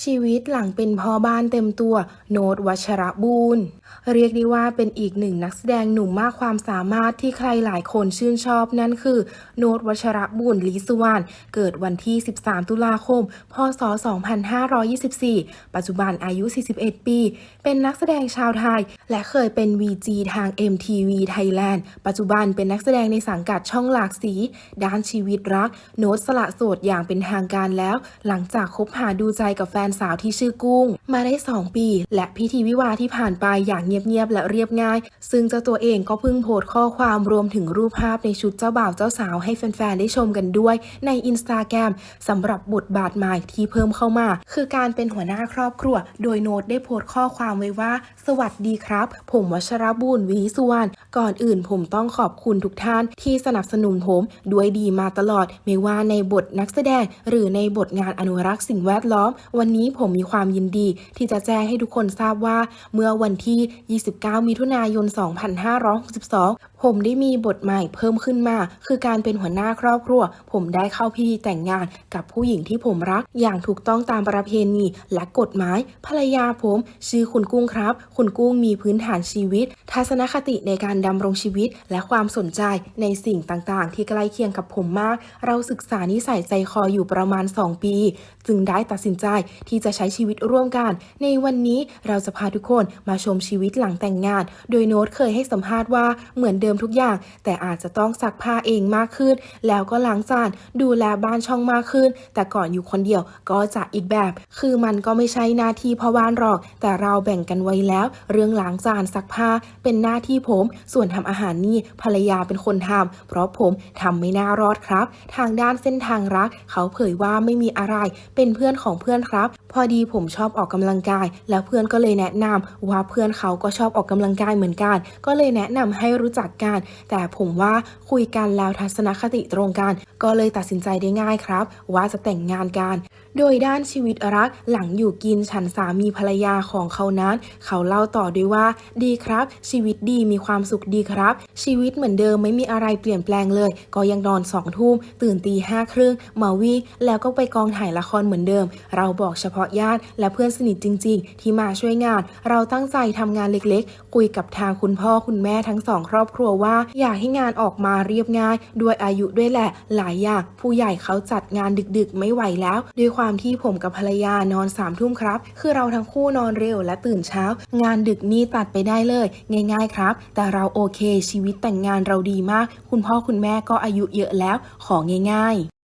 ชีวิตหลังเป็นพ่อบ้านเต็มตัว โนตวัชระบูรณ์เรียกได้ว่าเป็นอีกหนึ่งนักแสดงหนุ่มมากความสามารถที่ใครหลายคนชื่นชอบนั่นคือ โนตวัชระบูรณ์ลีสุวรรณเกิดวันที่ 13 ตุลาคม พศ 2524 ปัจจุบันอายุ 41 ปี เป็นนักแสดงชาวไทย และเคยเป็น VG ทาง MTV Thailand ปัจจุบันเป็นนักแสดงในสังกัดช่องหลากสี ด้านชีวิตรัก โน้ตสละโสดอย่างเป็นทางการแล้ว หลังจากคบหาดูใจกับแฟนนสาวที่ชื่อกุ้ง มาได้ 2 ปี และพิธีวิวาที่ผ่านไปอย่างเงียบๆและเรียบง่าย ซึ่งเจ้าตัวเองก็เพิ่งโพสต์ข้อความรวมถึงรูปภาพในชุดเจ้าบ่าวเจ้าสาวให้แฟนๆได้ชมกันด้วยในอินสตาแกรมสำหรับบทบาทใหม่ที่เพิ่มเข้ามา คือการเป็นหัวหน้าครอบครัว โดยโน้ตได้โพสต์ข้อความไว้ว่า สวัสดีครับ ผมวชรบุญวีสุวรรณก่อนอื่นผมต้องขอบคุณทุกท่านที่สนับสนุนผมด้วยดีมาตลอด ไม่ว่าในบทนักแสดงหรือในบทงานอนุรักษ์สิ่งแวดล้อมวันนี้ผมมีความยินดีที่จะแจ้งให้ทุกคนทราบว่า เมื่อวันที่ 29 มิถุนายน 2562 ผมได้มีบทใหม่เพิ่มขึ้นมา คือการเป็นหัวหน้าครอบครัว ผมได้เข้าพิธีแต่งงานกับผู้หญิงที่ผมรัก อย่างถูกต้องตามประเพณีและกฎหมาย ภรรยาผม ชื่อคุณกุ้งครับ คุณกุ้งมีพื้นฐานชีวิต ทัศนคติในการดำรงชีวิต และความสนใจในสิ่งต่างๆ ที่ใกล้เคียงกับผมมาก เราศึกษานิสัยใจคออยู่ประมาณ 2 ปี จึงได้ตัดสินใจที่จะใช้ชีวิตร่วมกัน ในวันนี้เราจะพาทุกคนมาชมชีวิตหลังแต่งงาน โดยโน้ตเคยให้สัมภาษณ์ว่าเหมือนเดิมทุกอย่าง แต่อาจจะต้องซักผ้าเองมากขึ้น แล้วก็ล้างจานดูแลบ้านช่องมากขึ้น แต่ก่อนอยู่คนเดียวก็จะอีกแบบ คือมันก็ไม่ใช่หน้าที่พ่อบ้านหรอก แต่เราแบ่งกันไว้แล้ว เรื่องล้างจานซักผ้าเป็นหน้าที่ผม ส่วนทำอาหารนี่ภรรยาเป็นคนทำเพราะผมทำไม่น่ารอดครับ ทางด้านเส้นทางรัก เขาเผยว่าไม่มีอะไรเป็นเพื่อนของเพื่อนครับ พอดีผมชอบออกกำลังกาย แล้วเพื่อนก็เลยแนะนำว่าเพื่อนเขาก็ชอบออกกำลังกายเหมือนกัน ก็เลยแนะนำให้รู้จักกัน แต่ผมว่าคุยกันแล้วทัศนคติตรงกัน ก็เลยตัดสินใจได้ง่ายครับ ว่าจะแต่งงานกัน โดยด้านชีวิตรักหลังอยู่กินฉันสามีภรรยาของเขานั้น เขาเล่าต่อด้วยว่า ดีครับ ชีวิตดีมีความสุขดีครับ ชีวิตเหมือนเดิมไม่มีอะไรเปลี่ยนแปลงเลย ก็ยังนอนสองทุ่มตื่นตีห้าครึ่งมาวิ่งแล้วก็ไปกองถ่ายละครเหมือนเดิม เราบอกเฉพาะญาติและเพื่อนสนิทจริง ๆ ที่มาช่วยงาน เราตั้งใจทำงานเล็กๆ คุยกับทางคุณพ่อคุณแม่ทั้งสองครอบครัวว่า อยากให้งานออกมาเรียบง่าย ด้วยอายุด้วยแหละหลายายอย่าง ผู้ใหญ่เขาจัดงานดึกๆ ไม่ไหวแล้ว ด้วยความที่ผมกับภรรยานอนสามทุ่มครับ คือเราทั้งคู่นอนเร็วและตื่นเช้า งานดึกนี่ตัดไปได้เลย ง่าย ๆครับ แต่เราโอเคชีวิตแต่งงานเราดีมาก คุณพ่อคุณแม่ก็อายุเยอะแล้วของ่าย ๆ